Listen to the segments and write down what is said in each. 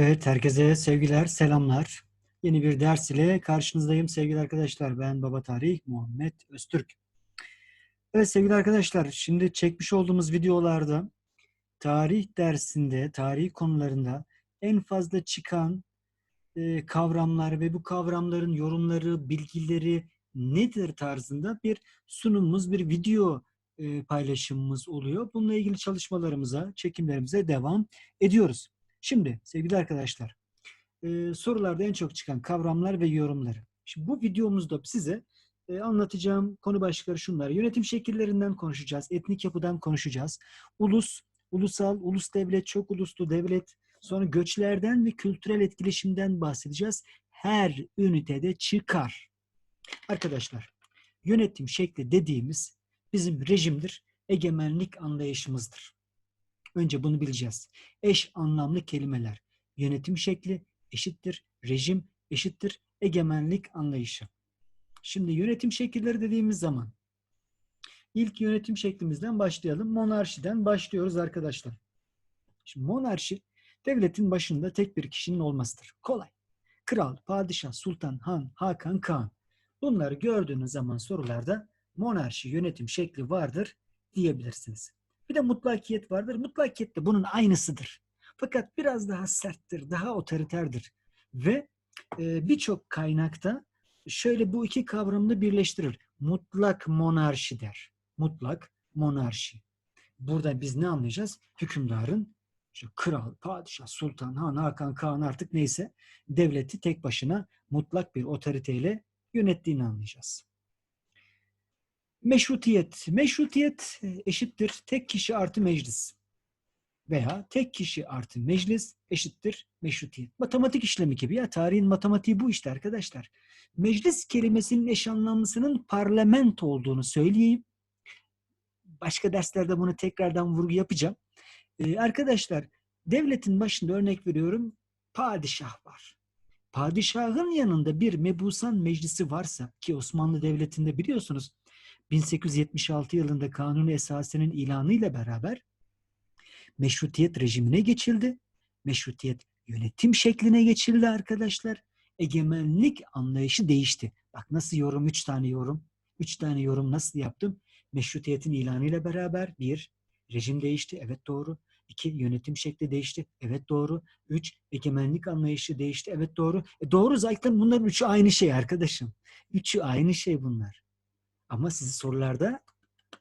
Evet, herkese sevgiler, selamlar. Yeni bir ders ile karşınızdayım sevgili arkadaşlar. Ben Baba Tarih Muhammed Öztürk. Evet sevgili arkadaşlar, şimdi çekmiş olduğumuz videolarda tarih dersinde, tarih konularında en fazla çıkan e, kavramlar ve bu kavramların yorumları, bilgileri nedir tarzında bir sunumumuz, bir video e, paylaşımımız oluyor. Bununla ilgili çalışmalarımıza, çekimlerimize devam ediyoruz. Şimdi sevgili arkadaşlar, e, sorularda en çok çıkan kavramlar ve yorumları. Şimdi bu videomuzda size e, anlatacağım konu başlıkları şunlar. Yönetim şekillerinden konuşacağız, etnik yapıdan konuşacağız. Ulus, ulusal, ulus devlet, çok uluslu devlet, sonra göçlerden ve kültürel etkileşimden bahsedeceğiz. Her ünitede çıkar. Arkadaşlar, yönetim şekli dediğimiz bizim rejimdir, egemenlik anlayışımızdır. Önce bunu bileceğiz. Eş anlamlı kelimeler. Yönetim şekli eşittir, rejim eşittir, egemenlik anlayışı. Şimdi yönetim şekilleri dediğimiz zaman ilk yönetim şeklimizden başlayalım. Monarşiden başlıyoruz arkadaşlar. Şimdi monarşi devletin başında tek bir kişinin olmasıdır. Kolay. Kral, padişah, sultan, han, hakan, kağan. Bunları gördüğünüz zaman sorularda monarşi yönetim şekli vardır diyebilirsiniz. Bir de mutlakiyet vardır. Mutlakiyet de bunun aynısıdır. Fakat biraz daha serttir, daha otoriterdir. Ve e, birçok kaynakta şöyle bu iki kavramını birleştirir. Mutlak monarşi der. Mutlak monarşi. Burada biz ne anlayacağız? Hükümdarın işte kral, padişah, sultan, han, hakan, kağan artık neyse devleti tek başına mutlak bir otoriteyle yönettiğini anlayacağız. Meşrutiyet. Meşrutiyet e, eşittir tek kişi artı meclis. Veya tek kişi artı meclis eşittir meşrutiyet. Matematik işlemi gibi ya tarihin matematiği bu işte arkadaşlar. Meclis kelimesinin eş anlamlısının parlamento olduğunu söyleyeyim. Başka derslerde bunu tekrardan vurgu yapacağım. Ee, arkadaşlar devletin başında örnek veriyorum padişah var. Padişahın yanında bir mebusan meclisi varsa ki Osmanlı Devleti'nde biliyorsunuz 1876 yılında Kanuni Esası'nın ilanıyla beraber meşrutiyet rejimine geçildi. Meşrutiyet yönetim şekline geçildi arkadaşlar. Egemenlik anlayışı değişti. Bak nasıl yorum, üç tane yorum. Üç tane yorum nasıl yaptım? Meşrutiyetin ilanıyla beraber bir, rejim değişti. Evet doğru. İki, yönetim şekli değişti. Evet doğru. Üç, egemenlik anlayışı değişti. Evet doğru. E doğru zaten bunların üçü aynı şey arkadaşım. Üçü aynı şey bunlar. Ama sizi sorularda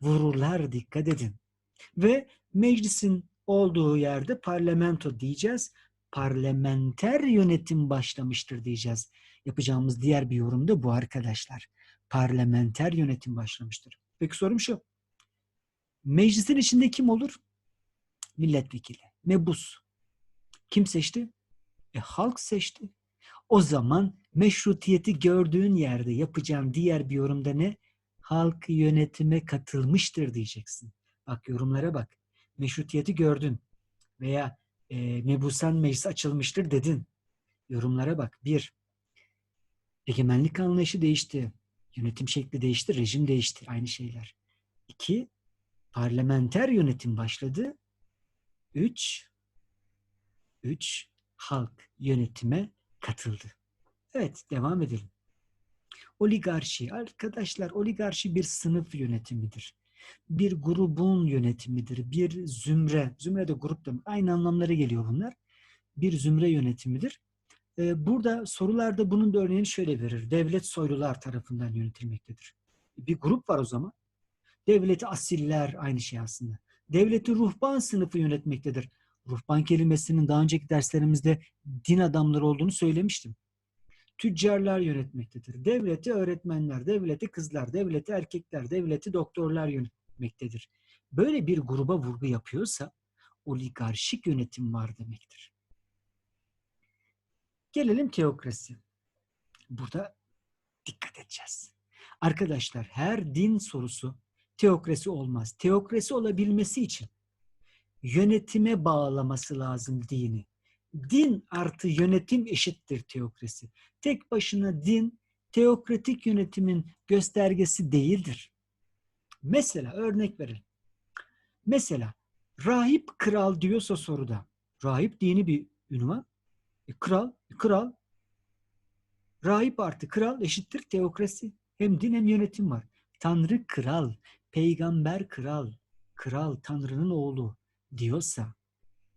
vururlar dikkat edin. Ve meclisin olduğu yerde parlamento diyeceğiz. Parlamenter yönetim başlamıştır diyeceğiz. Yapacağımız diğer bir yorum da bu arkadaşlar. Parlamenter yönetim başlamıştır. Peki sorum şu. Meclisin içinde kim olur? Milletvekili. Mebus. Kim seçti? E, halk seçti. O zaman meşrutiyeti gördüğün yerde yapacağın diğer bir yorumda ne? Halk yönetime katılmıştır diyeceksin. Bak yorumlara bak. Meşrutiyeti gördün veya e, mebusan meclis açılmıştır dedin. Yorumlara bak. Bir, egemenlik anlayışı değişti. Yönetim şekli değişti, rejim değişti. Aynı şeyler. İki, parlamenter yönetim başladı. Üç, üç, halk yönetime katıldı. Evet, devam edelim. Oligarşi, arkadaşlar oligarşi bir sınıf yönetimidir. Bir grubun yönetimidir. Bir zümre, zümre de grup demek. Aynı anlamlara geliyor bunlar. Bir zümre yönetimidir. Ee, burada sorularda bunun da örneğini şöyle verir. Devlet soylular tarafından yönetilmektedir. Bir grup var o zaman. Devleti asiller aynı şey aslında. Devleti ruhban sınıfı yönetmektedir. Ruhban kelimesinin daha önceki derslerimizde din adamları olduğunu söylemiştim tüccarlar yönetmektedir. Devleti öğretmenler, devleti kızlar, devleti erkekler, devleti doktorlar yönetmektedir. Böyle bir gruba vurgu yapıyorsa oligarşik yönetim var demektir. Gelelim teokrasi. Burada dikkat edeceğiz. Arkadaşlar her din sorusu teokrasi olmaz. Teokrasi olabilmesi için yönetime bağlaması lazım dini. Din artı yönetim eşittir teokrasi. Tek başına din teokratik yönetimin göstergesi değildir. Mesela örnek verelim. Mesela rahip kral diyorsa soruda. Rahip dini bir ünvan. E, kral, kral, rahip artı kral eşittir teokrasi. Hem din hem yönetim var. Tanrı kral, peygamber kral, kral Tanrı'nın oğlu diyorsa,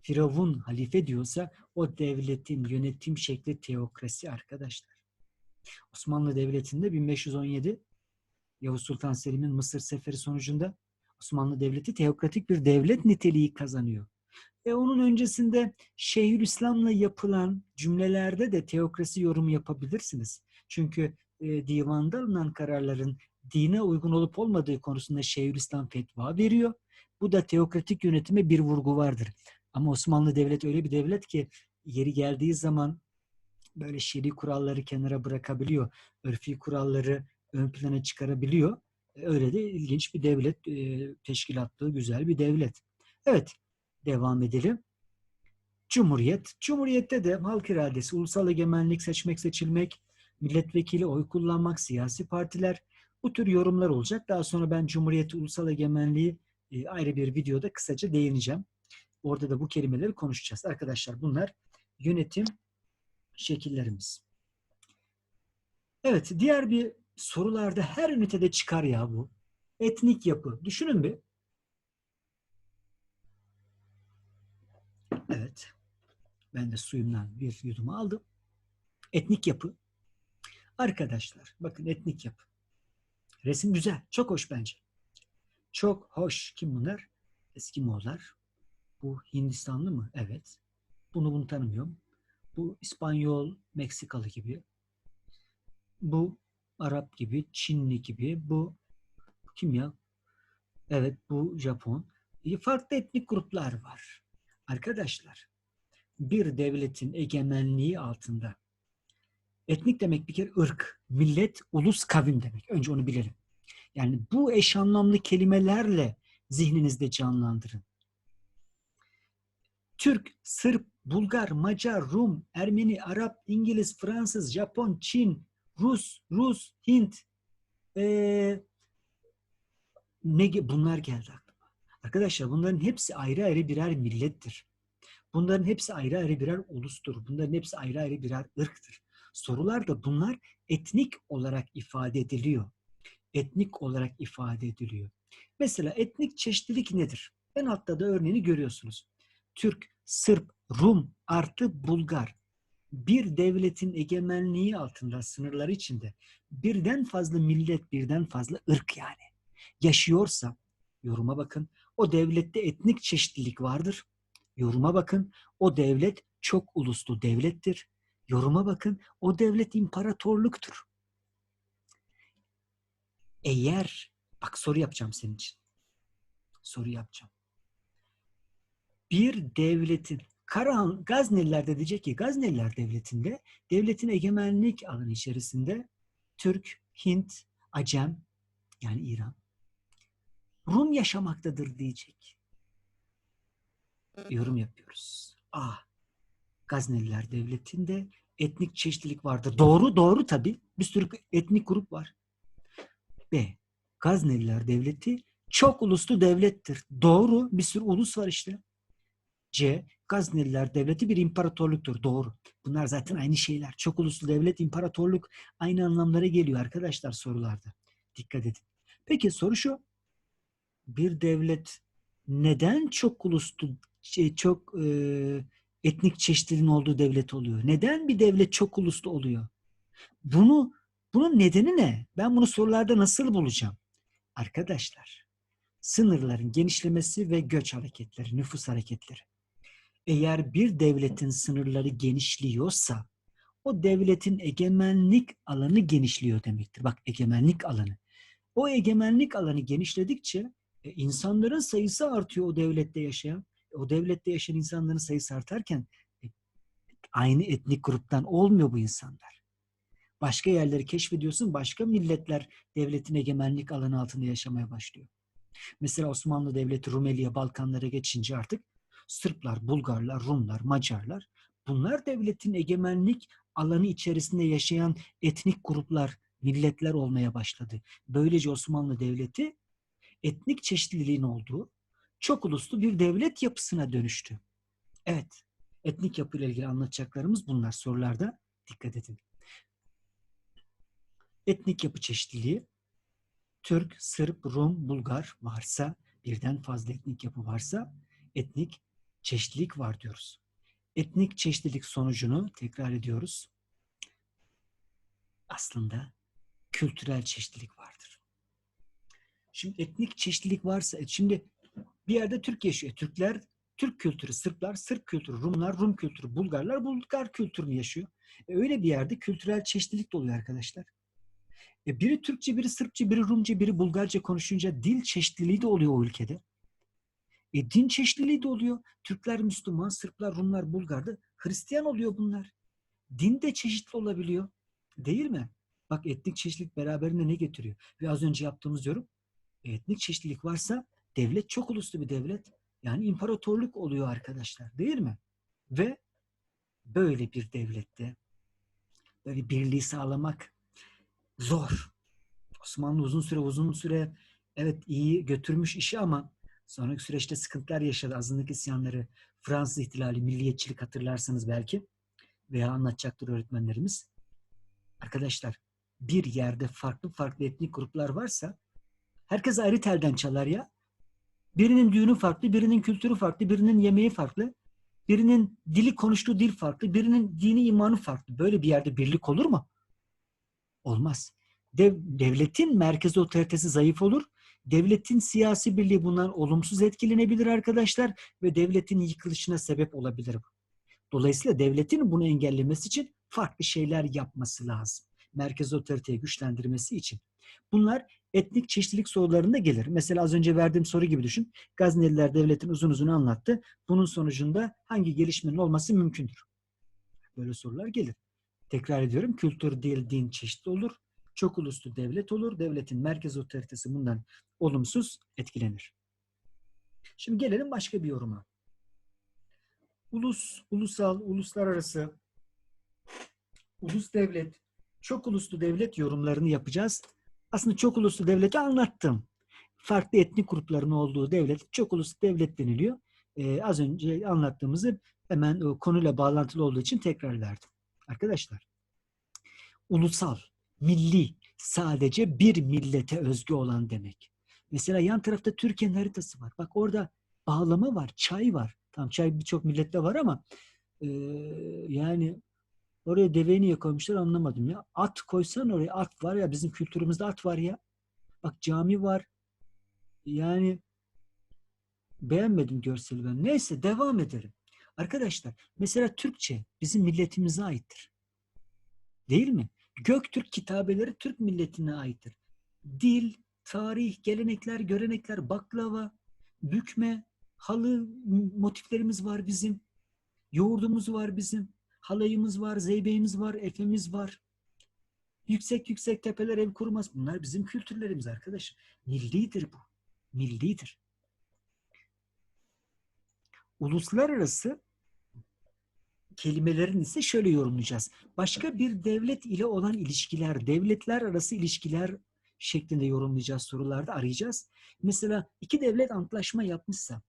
Firavun halife diyorsa o devletin yönetim şekli teokrasi arkadaşlar. Osmanlı Devleti'nde 1517 Yavuz Sultan Selim'in Mısır seferi sonucunda Osmanlı Devleti teokratik bir devlet niteliği kazanıyor. E onun öncesinde Şeyhülislam'la yapılan cümlelerde de teokrasi yorumu yapabilirsiniz. Çünkü e, divanda alınan kararların dine uygun olup olmadığı konusunda Şeyhülislam fetva veriyor. Bu da teokratik yönetime bir vurgu vardır. Ama Osmanlı Devleti öyle bir devlet ki yeri geldiği zaman böyle şer'i kuralları kenara bırakabiliyor. Örfi kuralları ön plana çıkarabiliyor. E, Öyle de ilginç bir devlet, e, teşkilatlı güzel bir devlet. Evet, devam edelim. Cumhuriyet. Cumhuriyette de halk iradesi, ulusal egemenlik, seçmek seçilmek, milletvekili, oy kullanmak, siyasi partiler bu tür yorumlar olacak. Daha sonra ben Cumhuriyet, ulusal egemenliği e, ayrı bir videoda kısaca değineceğim. Orada da bu kelimeleri konuşacağız. Arkadaşlar bunlar yönetim şekillerimiz. Evet, diğer bir sorularda her ünitede çıkar ya bu. Etnik yapı. Düşünün bir. Evet. Ben de suyumdan bir yudumu aldım. Etnik yapı. Arkadaşlar bakın etnik yapı. Resim güzel. Çok hoş bence. Çok hoş. Kim bunlar? Eskimoğullar. Bu Hindistanlı mı? Evet. Bunu bunu tanımıyorum. Bu İspanyol, Meksikalı gibi. Bu Arap gibi, Çinli gibi. Bu kim ya? Evet bu Japon. E, Farklı etnik gruplar var. Arkadaşlar bir devletin egemenliği altında etnik demek bir kere ırk, millet, ulus, kavim demek. Önce onu bilelim. Yani bu eş anlamlı kelimelerle zihninizde canlandırın. Türk, Sırp, Bulgar, Macar, Rum, Ermeni, Arap, İngiliz, Fransız, Japon, Çin, Rus, Rus, Hint, ee, ne bunlar geldi aklıma. Arkadaşlar bunların hepsi ayrı ayrı birer millettir. Bunların hepsi ayrı ayrı birer ulustur. Bunların hepsi ayrı ayrı birer ırktır. Sorularda bunlar etnik olarak ifade ediliyor. Etnik olarak ifade ediliyor. Mesela etnik çeşitlilik nedir? En altta da örneğini görüyorsunuz. Türk, Sırp, Rum artı Bulgar bir devletin egemenliği altında sınırları içinde birden fazla millet, birden fazla ırk yani yaşıyorsa yoruma bakın. O devlette etnik çeşitlilik vardır. Yoruma bakın. O devlet çok uluslu devlettir. Yoruma bakın. O devlet imparatorluktur. Eğer bak soru yapacağım senin için. Soru yapacağım. Bir devletin Karahan Gazneliler de diyecek ki Gazneliler devletinde devletin egemenlik alanı içerisinde Türk, Hint, Acem yani İran Rum yaşamaktadır diyecek. Yorum yapıyoruz. A. Gazneliler Devleti'nde etnik çeşitlilik vardır. Doğru, doğru tabii. Bir sürü etnik grup var. B. Gazneliler Devleti çok uluslu devlettir. Doğru, bir sürü ulus var işte. C. Gazneliler Devleti bir imparatorluktur. Doğru. Bunlar zaten aynı şeyler. Çok uluslu devlet, imparatorluk aynı anlamlara geliyor arkadaşlar sorularda. Dikkat edin. Peki soru şu bir devlet neden çok uluslu, şey, çok e, etnik çeşitliliğin olduğu devlet oluyor? Neden bir devlet çok uluslu oluyor? Bunu bunun nedeni ne? Ben bunu sorularda nasıl bulacağım? Arkadaşlar, sınırların genişlemesi ve göç hareketleri, nüfus hareketleri. Eğer bir devletin sınırları genişliyorsa o devletin egemenlik alanı genişliyor demektir. Bak egemenlik alanı. O egemenlik alanı genişledikçe e, insanların sayısı artıyor o devlette yaşayan. E, O devlette yaşayan insanların sayısı artarken e, aynı etnik gruptan olmuyor bu insanlar. Başka yerleri keşfediyorsun, başka milletler devletin egemenlik alanı altında yaşamaya başlıyor. Mesela Osmanlı Devleti Rumeli'ye, Balkanlara geçince artık Sırplar, Bulgarlar, Rumlar, Macarlar bunlar devletin egemenlik alanı içerisinde yaşayan etnik gruplar, milletler olmaya başladı. Böylece Osmanlı Devleti etnik çeşitliliğin olduğu çok uluslu bir devlet yapısına dönüştü. Evet, Etnik yapıyla ilgili anlatacaklarımız bunlar. Sorularda dikkat edin. Etnik yapı çeşitliliği Türk, Sırp, Rum, Bulgar varsa, birden fazla etnik yapı varsa etnik çeşitlilik var diyoruz. Etnik çeşitlilik sonucunu tekrar ediyoruz. Aslında kültürel çeşitlilik vardır. Şimdi etnik çeşitlilik varsa, e, şimdi bir yerde Türk yaşıyor. Türkler, Türk kültürü, Sırplar, Sırp kültürü, Rumlar, Rum kültürü, Bulgarlar, Bulgar kültürünü yaşıyor. E öyle bir yerde kültürel çeşitlilik de oluyor arkadaşlar. E biri Türkçe, biri Sırpça, biri Rumca, biri Bulgarca konuşunca dil çeşitliliği de oluyor o ülkede. E din çeşitliliği de oluyor. Türkler Müslüman, Sırplar, Rumlar, Bulgar'da Hristiyan oluyor bunlar. Din de çeşitli olabiliyor. Değil mi? Bak etnik çeşitlilik beraberinde ne getiriyor? Ve az önce yaptığımız yorum etnik çeşitlilik varsa devlet çok uluslu bir devlet. Yani imparatorluk oluyor arkadaşlar. Değil mi? Ve böyle bir devlette böyle birliği sağlamak zor. Osmanlı uzun süre uzun süre evet iyi götürmüş işi ama sonraki süreçte sıkıntılar yaşadı. Azınlık isyanları, Fransız ihtilali, milliyetçilik hatırlarsanız belki veya anlatacaktır öğretmenlerimiz. Arkadaşlar bir yerde farklı farklı etnik gruplar varsa herkes ayrı telden çalar ya. Birinin düğünü farklı, birinin kültürü farklı, birinin yemeği farklı, birinin dili konuştuğu dil farklı, birinin dini imanı farklı. Böyle bir yerde birlik olur mu? Olmaz. Dev, devletin merkez otoritesi zayıf olur. Devletin siyasi birliği bundan olumsuz etkilenebilir arkadaşlar ve devletin yıkılışına sebep olabilir. Dolayısıyla devletin bunu engellemesi için farklı şeyler yapması lazım. Merkez otoriteyi güçlendirmesi için. Bunlar etnik çeşitlilik sorularında gelir. Mesela az önce verdiğim soru gibi düşün. Gazneliler devletin uzun uzun anlattı. Bunun sonucunda hangi gelişmenin olması mümkündür? Böyle sorular gelir. Tekrar ediyorum. Kültür, dil, din çeşitli olur. Çok uluslu devlet olur. Devletin merkez otoritesi bundan olumsuz etkilenir. Şimdi gelelim başka bir yoruma. Ulus, ulusal, uluslararası, ulus devlet, çok uluslu devlet yorumlarını yapacağız. Aslında çok uluslu devleti anlattım. Farklı etnik grupların olduğu devlet çok uluslu devlet deniliyor. Ee, az önce anlattığımızı hemen o konuyla bağlantılı olduğu için tekrar verdim. Arkadaşlar, ulusal, milli, sadece bir millete özgü olan demek. Mesela yan tarafta Türkiye'nin haritası var. Bak orada bağlama var, çay var. Tam çay birçok millette var ama e, yani oraya deveyi niye koymuşlar anlamadım ya. At koysan oraya at var ya bizim kültürümüzde at var ya. Bak cami var. Yani beğenmedim görseli ben. Neyse devam edelim. Arkadaşlar mesela Türkçe bizim milletimize aittir. Değil mi? Göktürk kitabeleri Türk milletine aittir. Dil, tarih, gelenekler, görenekler, baklava, bükme, halı motiflerimiz var bizim. Yoğurdumuz var bizim. Halayımız var, zeybeğimiz var, efemiz var. Yüksek yüksek tepeler ev kurmaz. Bunlar bizim kültürlerimiz arkadaş. Millidir bu. Millidir. Uluslararası kelimelerin ise şöyle yorumlayacağız. Başka bir devlet ile olan ilişkiler, devletler arası ilişkiler şeklinde yorumlayacağız sorularda arayacağız. Mesela iki devlet antlaşma yapmışsa,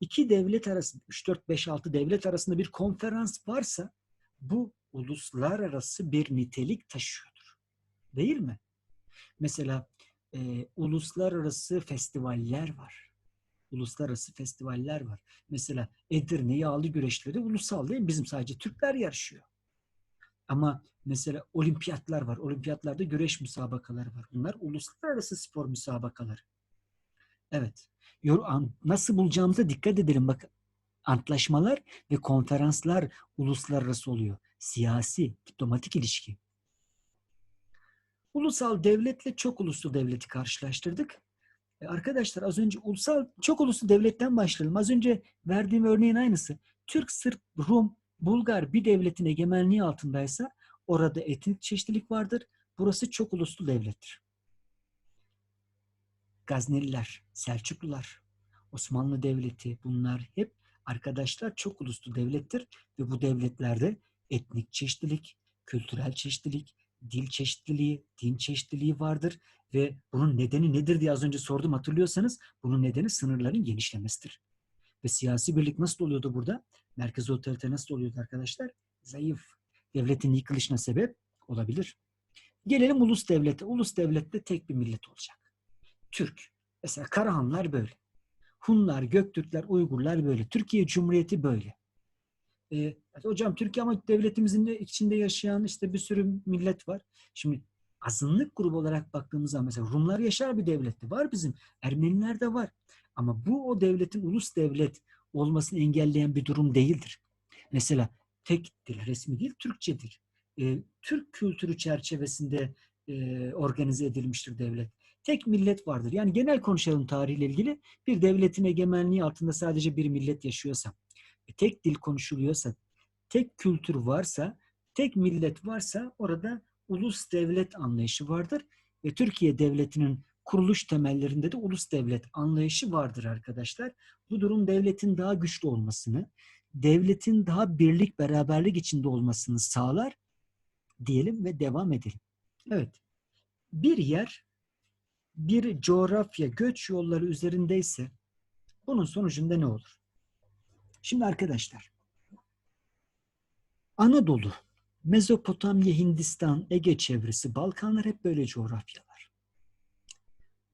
iki devlet arasında, 3, 4, 5, 6 devlet arasında bir konferans varsa bu uluslararası bir nitelik taşıyordur. Değil mi? Mesela e, uluslararası festivaller var uluslararası festivaller var. Mesela Edirne yağlı güreşleri ulusal değil? Bizim sadece Türkler yarışıyor. Ama mesela olimpiyatlar var. Olimpiyatlarda güreş müsabakaları var. Bunlar uluslararası spor müsabakaları. Evet. Nasıl bulacağımıza dikkat edelim. Bak antlaşmalar ve konferanslar uluslararası oluyor. Siyasi, diplomatik ilişki. Ulusal devletle çok uluslu devleti karşılaştırdık. E, arkadaşlar az önce ulusal çok uluslu devletten başlayalım. Az önce verdiğim örneğin aynısı. Türk, Sırp, Rum, Bulgar bir devletin egemenliği altındaysa orada etnik çeşitlilik vardır. Burası çok uluslu devlettir. Gazneliler, Selçuklular, Osmanlı Devleti bunlar hep arkadaşlar çok uluslu devlettir ve bu devletlerde etnik çeşitlilik, kültürel çeşitlilik, dil çeşitliliği, din çeşitliliği vardır ve bunun nedeni nedir diye az önce sordum hatırlıyorsanız bunun nedeni sınırların genişlemesidir. Ve siyasi birlik nasıl oluyordu burada? Merkezi otorite nasıl oluyordu arkadaşlar? Zayıf. Devletin yıkılışına sebep olabilir. Gelelim ulus devlete. Ulus devlette tek bir millet olacak. Türk. Mesela Karahanlar böyle. Hunlar, Göktürkler, Uygurlar böyle. Türkiye Cumhuriyeti böyle. Ee, hocam Türkiye ama devletimizin de içinde yaşayan işte bir sürü millet var. Şimdi azınlık grubu olarak baktığımız zaman mesela Rumlar yaşar bir devlette. Var bizim. Ermeniler de var. Ama bu o devletin ulus devlet olmasını engelleyen bir durum değildir. Mesela tek dil resmi değil Türkçedir. Ee, Türk kültürü çerçevesinde e, organize edilmiştir devlet. Tek millet vardır. Yani genel konuşalım tarihle ilgili. Bir devletin egemenliği altında sadece bir millet yaşıyorsa, e, tek dil konuşuluyorsa, tek kültür varsa, tek millet varsa orada ulus devlet anlayışı vardır. Ve Türkiye devletinin kuruluş temellerinde de ulus devlet anlayışı vardır arkadaşlar. Bu durum devletin daha güçlü olmasını, devletin daha birlik beraberlik içinde olmasını sağlar diyelim ve devam edelim. Evet. Bir yer bir coğrafya göç yolları üzerindeyse bunun sonucunda ne olur? Şimdi arkadaşlar Anadolu, Mezopotamya, Hindistan, Ege çevresi, Balkanlar hep böyle coğrafyalar.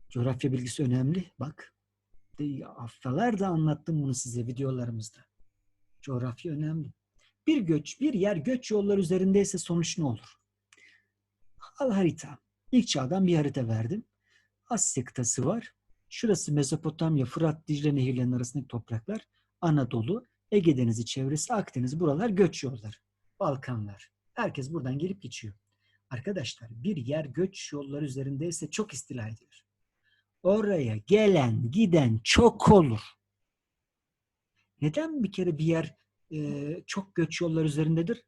Coğrafya bilgisi önemli. Bak haftalarda anlattım bunu size videolarımızda. Coğrafya önemli. Bir göç, bir yer göç yolları üzerindeyse sonuç ne olur? Al harita. İlk çağdan bir harita verdim. Asya kıtası var. Şurası Mezopotamya, Fırat, Dicle nehirlerinin arasındaki topraklar. Anadolu, Ege Denizi çevresi, Akdeniz. Buralar göç yolları. Balkanlar. Herkes buradan gelip geçiyor. Arkadaşlar bir yer göç yolları üzerindeyse çok istila edilir. Oraya gelen giden çok olur. Neden bir kere bir yer e, çok göç yolları üzerindedir?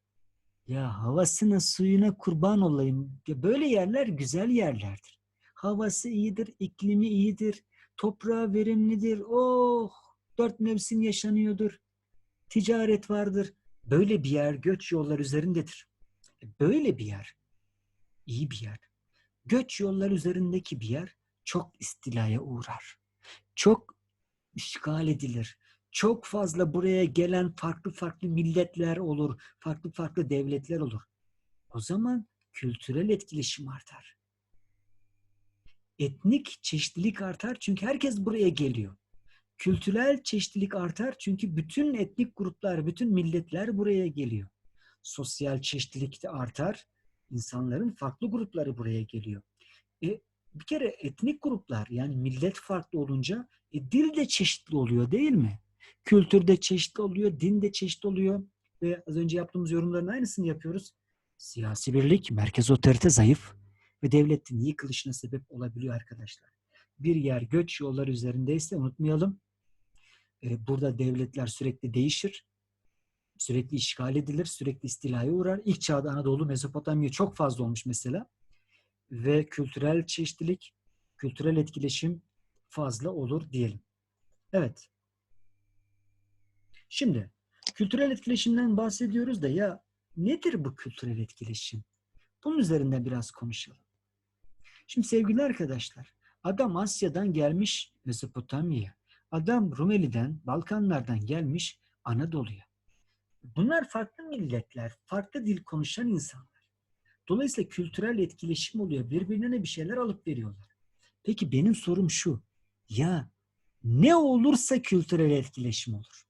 Ya havasına suyuna kurban olayım. Ya böyle yerler güzel yerlerdir. Havası iyidir, iklimi iyidir, toprağı verimlidir. Oh dört mevsim yaşanıyordur. Ticaret vardır. Böyle bir yer göç yollar üzerindedir. Böyle bir yer iyi bir yer. Göç yollar üzerindeki bir yer çok istilaya uğrar. Çok işgal edilir. Çok fazla buraya gelen farklı farklı milletler olur, farklı farklı devletler olur. O zaman kültürel etkileşim artar. Etnik çeşitlilik artar çünkü herkes buraya geliyor. Kültürel çeşitlilik artar çünkü bütün etnik gruplar, bütün milletler buraya geliyor. Sosyal çeşitlilik de artar. İnsanların farklı grupları buraya geliyor. E, bir kere etnik gruplar yani millet farklı olunca e, dil de çeşitli oluyor değil mi? Kültür de çeşitli oluyor, din de çeşitli oluyor. Ve az önce yaptığımız yorumların aynısını yapıyoruz. Siyasi birlik, merkez otorite zayıf ve devletin yıkılışına sebep olabiliyor arkadaşlar. Bir yer göç yolları üzerindeyse unutmayalım. E, burada devletler sürekli değişir. Sürekli işgal edilir, sürekli istilaya uğrar. İlk çağda Anadolu, Mezopotamya çok fazla olmuş mesela. Ve kültürel çeşitlilik, kültürel etkileşim fazla olur diyelim. Evet. Şimdi kültürel etkileşimden bahsediyoruz da ya nedir bu kültürel etkileşim? Bunun üzerinden biraz konuşalım. Şimdi sevgili arkadaşlar, adam Asya'dan gelmiş Mezopotamya'ya. Adam Rumeli'den, Balkanlardan gelmiş Anadolu'ya. Bunlar farklı milletler, farklı dil konuşan insanlar. Dolayısıyla kültürel etkileşim oluyor. Birbirine bir şeyler alıp veriyorlar. Peki benim sorum şu. Ya ne olursa kültürel etkileşim olur.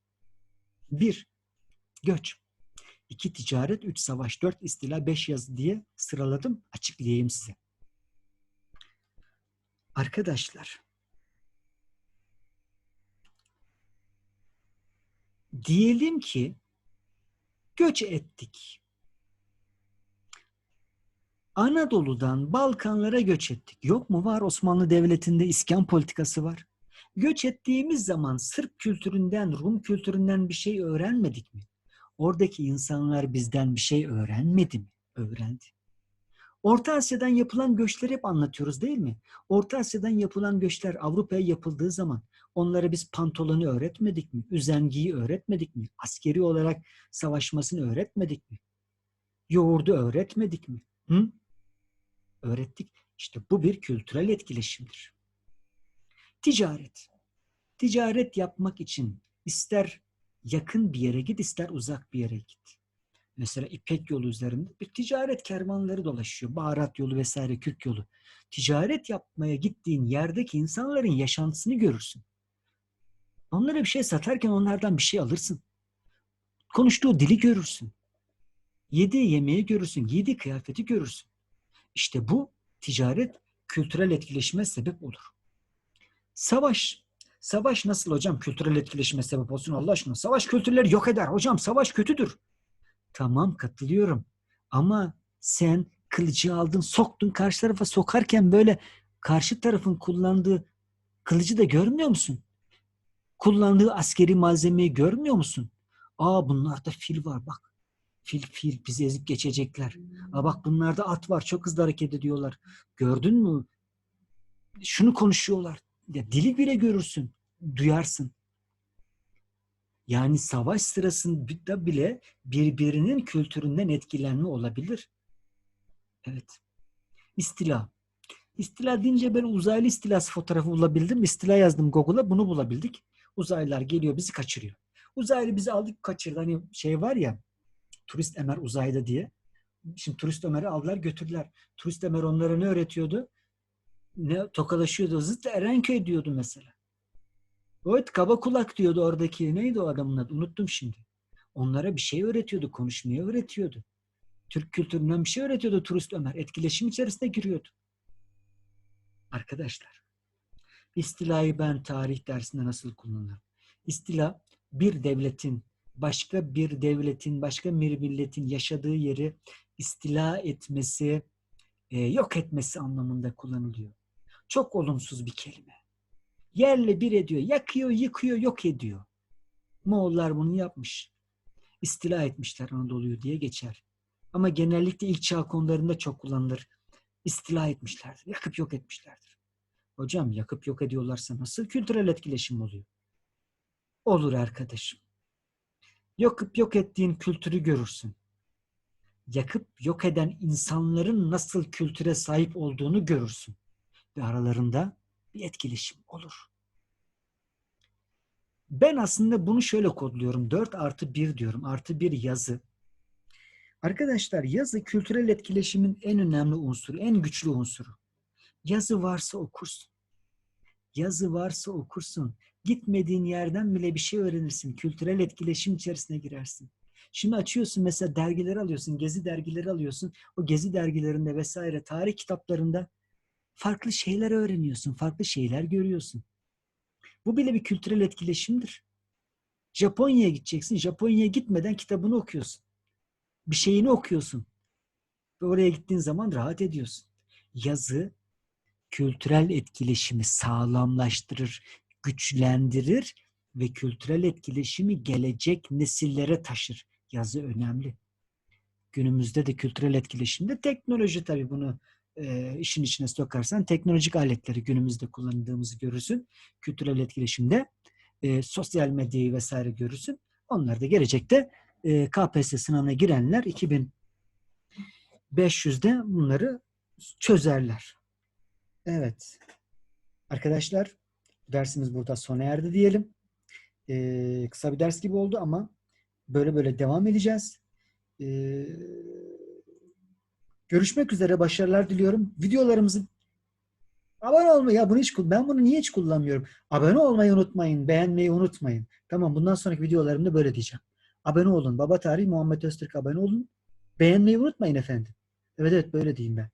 Bir, göç. İki, ticaret. Üç, savaş. Dört, istila. Beş, yazı diye sıraladım. Açıklayayım size. Arkadaşlar, diyelim ki göç ettik. Anadolu'dan Balkanlara göç ettik. Yok mu? Var Osmanlı Devleti'nde iskan politikası var. Göç ettiğimiz zaman Sırp kültüründen, Rum kültüründen bir şey öğrenmedik mi? Oradaki insanlar bizden bir şey öğrenmedi mi? Öğrendi. Orta Asya'dan yapılan göçleri hep anlatıyoruz değil mi? Orta Asya'dan yapılan göçler Avrupa'ya yapıldığı zaman onlara biz pantolonu öğretmedik mi? Üzengiyi öğretmedik mi? Askeri olarak savaşmasını öğretmedik mi? Yoğurdu öğretmedik mi? Hı? Öğrettik. İşte bu bir kültürel etkileşimdir. Ticaret. Ticaret yapmak için İster yakın bir yere git, ister uzak bir yere git. Mesela İpek yolu üzerinde bir ticaret kervanları dolaşıyor. Baharat yolu vesaire, Kürk yolu. Ticaret yapmaya gittiğin yerdeki insanların yaşantısını görürsün. Onlara bir şey satarken onlardan bir şey alırsın. Konuştuğu dili görürsün. Yediği yemeği görürsün, giydiği kıyafeti görürsün. İşte bu ticaret kültürel etkileşime sebep olur. Savaş. Savaş nasıl hocam kültürel etkileşime sebep olsun Allah aşkına? Savaş kültürleri yok eder. Hocam savaş kötüdür. Tamam katılıyorum. Ama sen kılıcı aldın, soktun karşı tarafa sokarken böyle karşı tarafın kullandığı kılıcı da görmüyor musun? Kullandığı askeri malzemeyi görmüyor musun? Aa bunlarda fil var bak. Fil fil bizi ezip geçecekler. Aa bak bunlarda at var çok hızlı hareket ediyorlar. Gördün mü? Şunu konuşuyorlar. Ya dili bile görürsün, duyarsın. Yani savaş sırasında bile birbirinin kültüründen etkilenme olabilir. Evet. İstila. İstila deyince ben uzaylı istilası fotoğrafı bulabildim. İstila yazdım Google'a bunu bulabildik. Uzaylılar geliyor bizi kaçırıyor. Uzaylı bizi aldık kaçırdı. Hani şey var ya turist Ömer uzayda diye. Şimdi turist Ömer'i aldılar götürdüler. Turist Ömer onlara ne öğretiyordu? Ne tokalaşıyordu. Zıt Erenköy diyordu mesela. Evet kaba kulak diyordu oradaki. Neydi o adamın adı? Unuttum şimdi. Onlara bir şey öğretiyordu. Konuşmayı öğretiyordu. Türk kültüründen bir şey öğretiyordu turist Ömer. Etkileşim içerisine giriyordu. Arkadaşlar, istilayı ben tarih dersinde nasıl kullanırım? İstila bir devletin, başka bir devletin, başka bir milletin yaşadığı yeri istila etmesi, e, yok etmesi anlamında kullanılıyor. Çok olumsuz bir kelime. Yerle bir ediyor, yakıyor, yıkıyor, yok ediyor. Moğollar bunu yapmış. İstila etmişler Anadolu'yu diye geçer. Ama genellikle ilk çağ konularında çok kullanılır. İstila etmişlerdir, yakıp yok etmişlerdir. Hocam yakıp yok ediyorlarsa nasıl kültürel etkileşim oluyor? Olur arkadaşım. Yakıp yok ettiğin kültürü görürsün. Yakıp yok eden insanların nasıl kültüre sahip olduğunu görürsün. Ve aralarında bir etkileşim olur. Ben aslında bunu şöyle kodluyorum. 4 artı 1 diyorum. Artı 1 yazı. Arkadaşlar yazı kültürel etkileşimin en önemli unsuru, en güçlü unsuru. Yazı varsa okursun. Yazı varsa okursun. Gitmediğin yerden bile bir şey öğrenirsin. Kültürel etkileşim içerisine girersin. Şimdi açıyorsun mesela dergileri alıyorsun, gezi dergileri alıyorsun. O gezi dergilerinde vesaire tarih kitaplarında farklı şeyler öğreniyorsun, farklı şeyler görüyorsun. Bu bile bir kültürel etkileşimdir. Japonya'ya gideceksin. Japonya'ya gitmeden kitabını okuyorsun. Bir şeyini okuyorsun. Ve oraya gittiğin zaman rahat ediyorsun. Yazı kültürel etkileşimi sağlamlaştırır, güçlendirir ve kültürel etkileşimi gelecek nesillere taşır. Yazı önemli. Günümüzde de kültürel etkileşimde teknoloji tabii bunu e, işin içine sokarsan teknolojik aletleri günümüzde kullandığımızı görürsün. Kültürel etkileşimde e, sosyal medyayı vesaire görürsün. Onlar da gelecekte e, KPSS sınavına girenler 2500'de bunları çözerler. Evet. Arkadaşlar dersimiz burada sona erdi diyelim. Ee, kısa bir ders gibi oldu ama böyle böyle devam edeceğiz. Ee, görüşmek üzere. Başarılar diliyorum. Videolarımızı abone olmayı ya bunu hiç ben bunu niye hiç kullanmıyorum? Abone olmayı unutmayın. Beğenmeyi unutmayın. Tamam bundan sonraki videolarımda böyle diyeceğim. Abone olun. Baba Tarih Muhammed Öztürk abone olun. Beğenmeyi unutmayın efendim. Evet evet böyle diyeyim ben.